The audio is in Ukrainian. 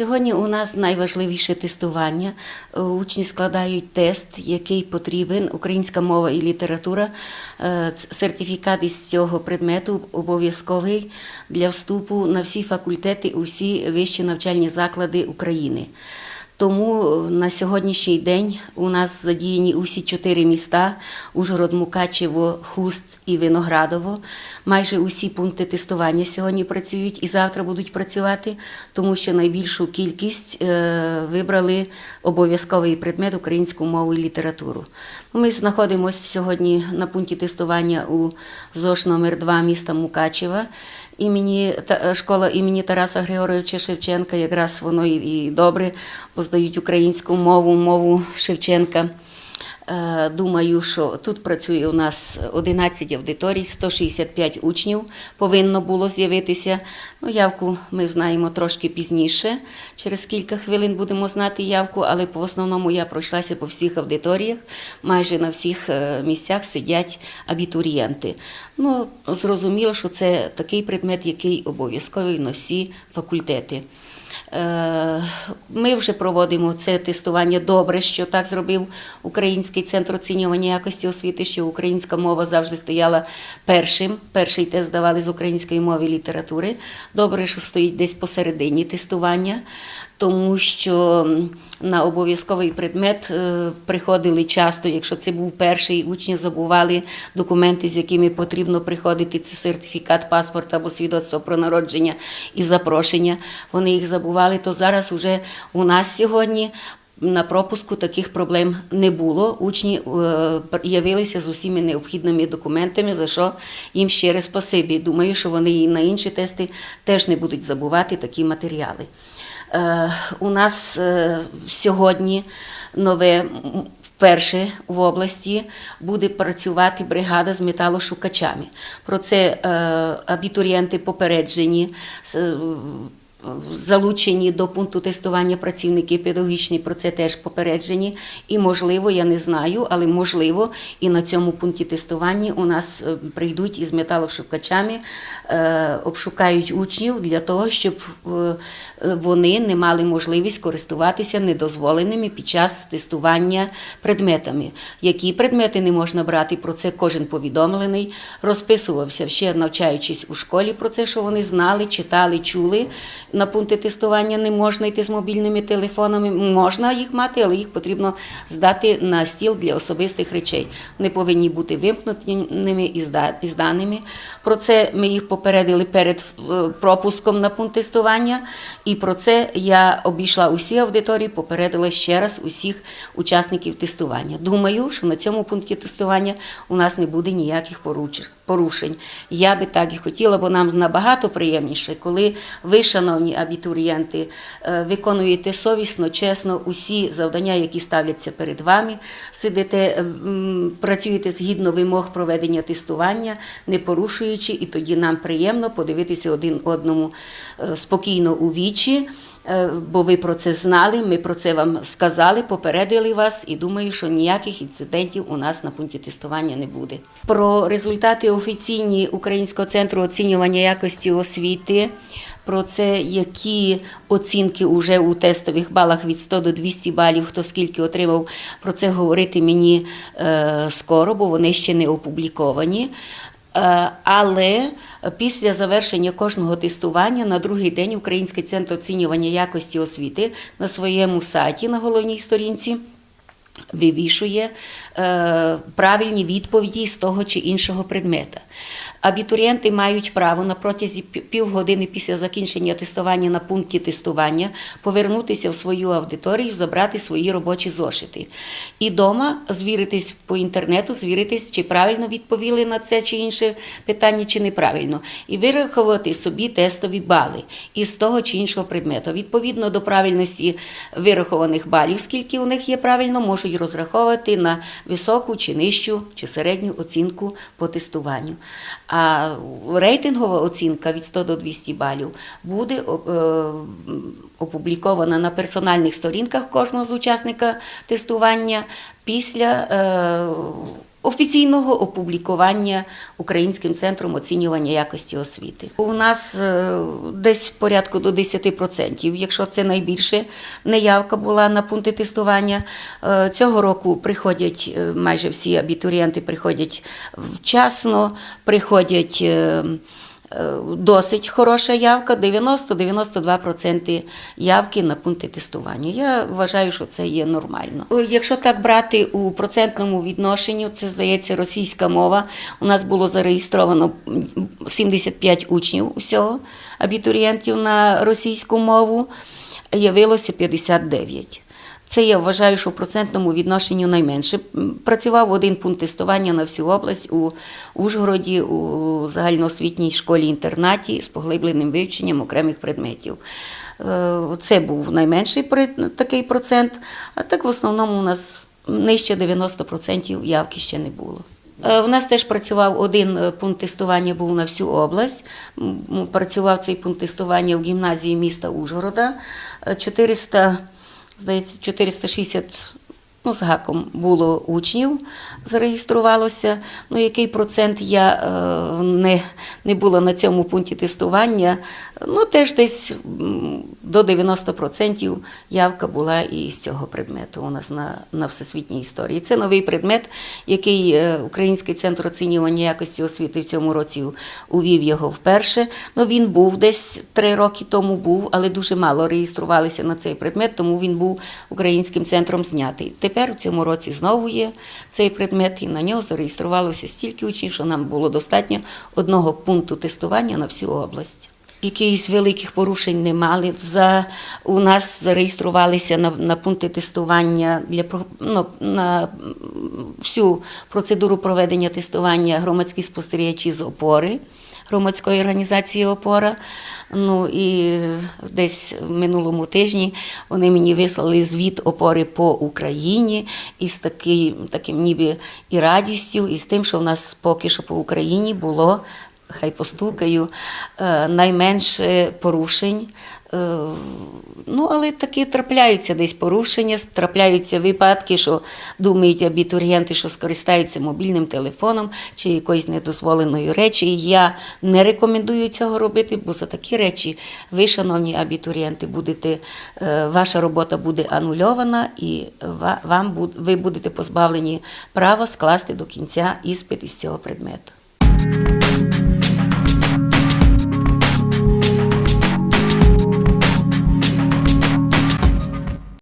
Сьогодні у нас найважливіше тестування. Е, Учні складають тест, який потрібен. Українська мова і література. Е, Сертифікат із цього предмету обов'язковий для вступу на всі факультети у всі вищі навчальні заклади України. Тому е, на сьогоднішній день у нас задіяні усі чотири міста: Ужгород, Мукачево, Хуст і Виноградово. Майже усі пункти тестування сьогодні працюють і завтра будуть працювати, тому що найбільшу кількість е, вибрали обов'язковий предмет українську мову і літературу. Ми знаходимося сьогодні на пункті тестування у ЗОШ номер 2 міста Мукачева. Імені та школа імені Тараса Григоровича Шевченка, якраз воно і, і добре, познають українську мову, мову Шевченка. Е, Думаю, що тут працює у нас 11 аудиторій, 165 учнів повинно було з'явитися. Ну, явку ми знаємо трошки пізніше. Через кілька хвилин будемо знати явку, але по основному я пройшлася по всіх аудиторіях. Майже на всіх е, місцях сидять абітурієнти. Ну, зрозуміло, що це такий предмет, який обов'язковий на всі факультети. Е, Ми вже проводимо це тестування добре, що так зробив Український центр оцінювання якості освіти, що українська мова завжди стояла першим. Перший тест здавали з української мови і літератури. Добре, що стоїть десь посередині тестування, тому що на обов'язковий предмет е, приходили часто, якщо це був перший, учні забували документи, з якими потрібно приходити. Це сертифікат, паспорт або свідоцтво про народження і запрошення. Вони їх забували. То зараз уже у нас сьогодні. На пропуску таких проблем не було. Учні е, явилися з усіма необхідними документами, за що їм ще раз спасибі. Думаю, що вони і на інші тести теж не будуть забувати такі матеріали. Е, У нас е, сьогодні нове вперше в області буде працювати бригада з металошукачами. Про це е, абітурієнти попереджені. Залучені до пункту тестування працівники педагогічні про це теж попереджені. І можливо, я не знаю, але можливо, і на цьому пункті тестування у нас е, прийдуть із металошукачами, е, обшукають учнів для того, щоб е, вони не мали можливість користуватися недозволеними під час тестування предметами. Які предмети не можна брати, про це кожен повідомлений, розписувався ще навчаючись у школі про це, що вони знали, читали, чули. На пункти тестування не можна йти з мобільними телефонами. Можна їх мати, але їх потрібно здати на стіл для особистих речей. Вони повинні бути вимкненими і зда- і зданими. Про це ми їх попередили перед е, пропуском на пункт тестування. І про це я обійшла усі аудиторії, попередила ще раз усіх учасників тестування. Думаю, що на цьому пункті тестування у нас не буде ніяких поруч- порушень. Я би так і хотіла, бо нам набагато приємніше, коли ви, шановні абітурієнти, е, виконуєте совісно, чесно усі завдання, які ставляться перед вами, сидите, працюєте згідно вимог проведення тестування, не порушуючи, і тоді нам приємно подивитися один одному е, спокійно у вічі. Е, Бо ви про це знали, ми про це вам сказали, попередили вас, і думаю, що ніяких інцидентів у нас на пункті тестування не буде. Про результати офіційні Українського центру оцінювання якості освіти. Про це, які оцінки вже у тестових балах від 100 до 200 балів, хто скільки отримав, про це говорити мені е, скоро, бо вони ще не опубліковані. Е, Але після завершення кожного тестування на другий день Український центр оцінювання якості освіти на своєму сайті на головній сторінці вивішує е, правильні відповіді з того чи іншого предмета. Абітурієнти мають право на протязі півгодини після закінчення тестування на пункті тестування повернутися в свою аудиторію, забрати свої робочі зошити. І вдома звіритись по інтернету, звіритись, чи правильно відповіли на це чи інше питання, чи неправильно, і вирахувати собі тестові бали із того чи іншого предмета. Відповідно до правильності вирахованих балів, скільки у них є правильно, можуть розраховувати на високу чи нижчу чи середню оцінку по тестуванню. А рейтингова оцінка від 100 до 200 балів буде е, опублікована на персональних сторінках кожного з учасника тестування після е, офіційного опублікування Українським центром оцінювання якості освіти. У нас е, десь порядку до 10%, якщо це найбільше неявка була на пункти тестування. Е, Цього року приходять е, майже всі абітурієнти приходять вчасно, приходять. Е, Досить хороша явка, 90-92% явки на пункти тестування. Я вважаю, що це є нормально. Е, Якщо так брати у процентному відношенню, це здається російська мова. У нас було зареєстровано 75 учнів усього абітурієнтів на російську мову, явилося 59. Це я вважаю, що в процентному відношенню найменше. Працював один пункт тестування на всю область у Ужгороді у загальноосвітній школі-інтернаті з поглибленим вивченням окремих предметів. Е, Це був найменший такий процент, а так в основному у нас нижче 90% явки ще не було. Е, В нас теж працював один е, пункт тестування, був на всю область. Працював цей пункт тестування в гімназії міста Ужгорода. Е, 400 здається, 460 ну, з гаком було учнів, зареєструвалося. Ну, який процент я е, не, не була на цьому пункті тестування, ну, теж десь до 90% явка була і з цього предмету у нас на, на всесвітній історії. Це новий предмет, який е, Український центр оцінювання якості освіти в цьому році увів його вперше. Ну, він був десь три роки тому був, але дуже мало реєструвалися на цей предмет, тому він був Українським центром знятий. Тепер в цьому році знову є цей предмет, і на нього зареєструвалося стільки учнів, що нам було достатньо одного пункту тестування на всю область. Якихось великих порушень не мали. За, у нас зареєструвалися на, на пункти тестування для ну, на всю процедуру проведення тестування громадські спостерігачі з опори громадської організації Опора. Ну і десь в минулому тижні вони мені вислали звіт опори по Україні із таким, таким ніби і радістю, і з тим, що в нас поки що по Україні було. Хай постукаю, е, найменше порушень. Е, Ну, але такі трапляються десь порушення, трапляються випадки, що думають абітурієнти, що скористаються мобільним телефоном чи якоюсь недозволеною речі. Я не рекомендую цього робити, бо за такі речі ви, шановні абітурієнти, будете, е, ваша робота буде анульована і вам ви будете позбавлені права скласти до кінця іспит із цього предмету.